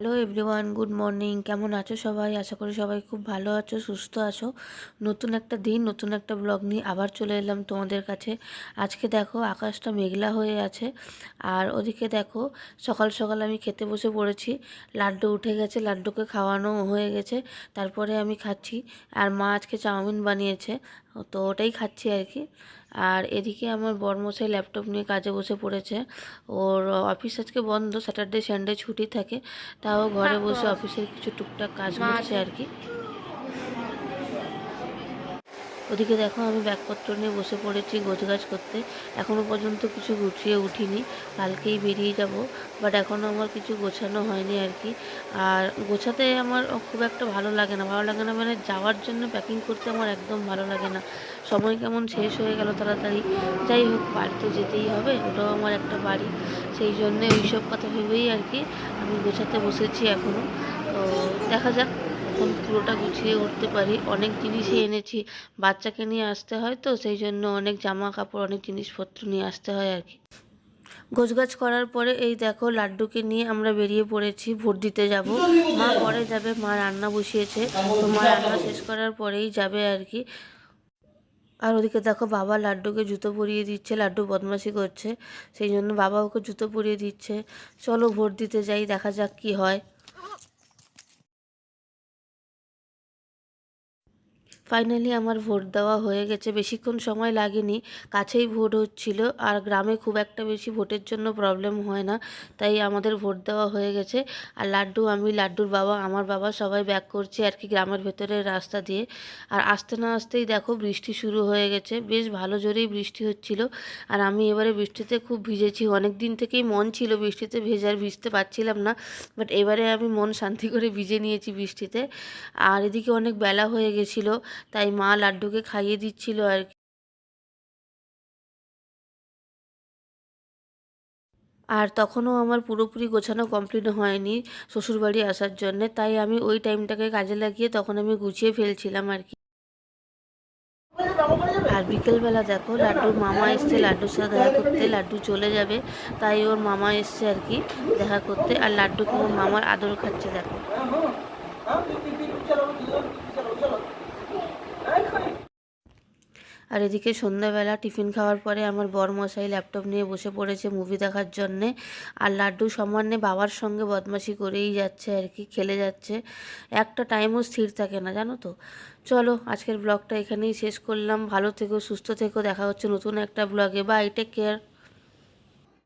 Hello everyone good morning কেমন আছো সবাই? আশা করি সবাই খুব ভালো আছো, সুস্থ আছো। নতুন একটা দিন, নতুন একটা ব্লগ নিয়ে আবার চলে এলাম তোমাদের কাছে। আজকে দেখো, আকাশটা মেঘলা হয়ে আছে। আর ওদিকে দেখো, সকাল সকাল আমি খেতে বসে পড়েছি। লাড্ডু উঠে গেছে, লাড্ডুকে খাওয়ানো হয়ে গেছে। তারপরে আমি খাচ্ছি। আর মা আজকে চাউমিন বানিয়েছে, তো ওটাই খাচ্ছি আর কি। আর এদিকে আমার বরমশাই ল্যাপটপ নিয়ে কাজে বসে পড়েছে। ওর অফিস আজকে বন্ধ স্যাটারডে সানডে ছুটি থাকে। তাও ঘরে বসে অফিসের কিছু টুকটাক কাজ করছে আর কি। ওদিকে দেখো আমি ব্যাগপত্র নিয়ে বসে পড়েছি গোছগাছ করতে। এখনও পর্যন্ত কিছু গুছিয়ে উঠিনি, কালকেই বেরিয়ে যাব বাট এখনও আমার কিছু গোছানো হয়নি আর কি। আর গোছাতে আমার খুব একটা ভালো লাগে না, ভালো লাগে না মানে যাওয়ার জন্য প্যাকিং করতে আমার একদম ভালো লাগে না। সময় কেমন শেষ হয়ে গেল তাড়াতাড়ি। যাই হোক, বাড়ি তো যেতেই হবে, ওটাও আমার একটা বাড়ি। সেই জন্যে ওই সব কথা ভেবেই আর কি আমি গোছাতে বসেছি এখনও তো দেখা যাক। এখন পুরোটা গুছিয়ে উঠতে পারি। অনেক জিনিসই এনেছি। বাচ্চাকে নিয়ে আসতে হয় তো, সেই জন্য অনেক জামা কাপড় অনেক জিনিসপত্র নিয়ে আসতে হয় আর কি। গোছগাছ করার পরে এই দেখো লাড্ডুকে নিয়ে আমরা বেরিয়ে পড়েছি, ভোট দিতে যাব। মা পরে যাবে, মা রান্না বসিয়েছে। তো মা রান্না শেষ করার পরেই যাবে আর কি। আর ওদিকে দেখো বাবা লাড্ডুকে জুতো পরিয়ে দিচ্ছে, লাড্ডু বদমাশি করছে। সেই জন্য বাবা ওকে জুতো পরিয়ে দিচ্ছে। চলো ভোট দিতে যাই, দেখা যাক কি হয়। ফাইনালি আমার ভোট দেওয়া হয়ে গেছে। বেশিক্ষণ সময় লাগেনি। কাছেই ভোট হচ্ছিল। আর গ্রামে খুব একটা বেশি ভোটের জন্য প্রবলেম হয় না। তাই আমাদের ভোট দেওয়া হয়ে গেছে। আর লাড্ডু, আমি লাড্ডুর বাবা, আমার বাবা সবাই ব্যাক করছে আর কি গ্রামের ভেতরের রাস্তা দিয়ে। আর আসতে না আসতেই দেখো বৃষ্টি শুরু হয়ে গেছে। বেশ ভালো জোরেই বৃষ্টি হচ্ছিল। আর আমি এবারে বৃষ্টিতে খুব ভিজেছি। অনেক দিন থেকেই মন ছিল বৃষ্টিতে ভেজার ভিজতে পারছিলাম না। বাট এবারে আমি মন শান্তি করে ভিজে নিয়েছি বৃষ্টিতে। আর এদিকে অনেক বেলা হয়ে গেছিল। তাই মা লাড্ডুকে খাইয়ে দিচ্ছিল আর কি। আর তখনও আমার পুরোপুরি গোছানো কমপ্লিট হয়নি শ্বশুরবাড়ি আসার জন্যে, তাই আমি ওই টাইমটাকে কাজে লাগিয়ে তখন আমি গুছিয়ে ফেলছিলাম আর কি। আর বিকেলবেলা দেখো, লাড্ডুর মামা এসছে, লাড্ডুর সাথে দেখা করতে, লাড্ডু চলে যাবে, তাই ওর মামা এসছে আর কি দেখা করতে। আর লাড্ডুকে ওর মামার আদর খাচ্ছে, দেখো। আর এদিকে সন্ধ্যাবেলা টিফিন খাওয়ার পরে আমার বর মশাই ল্যাপটপ নিয়ে বসে পড়েছে মুভি দেখার জন্যে। আর লাড্ডু সমানে বাবার সঙ্গে বদমাশি করেই যাচ্ছে আর কি, খেলে যাচ্ছে। একটা টাইমও স্থির থাকে না, জানো তো। চলো, আজকের ব্লগটা এখানেই শেষ করলাম। ভালো থেকো, সুস্থ থেকো। দেখা হচ্ছে নতুন একটা ব্লগে বাই টেক কেয়ার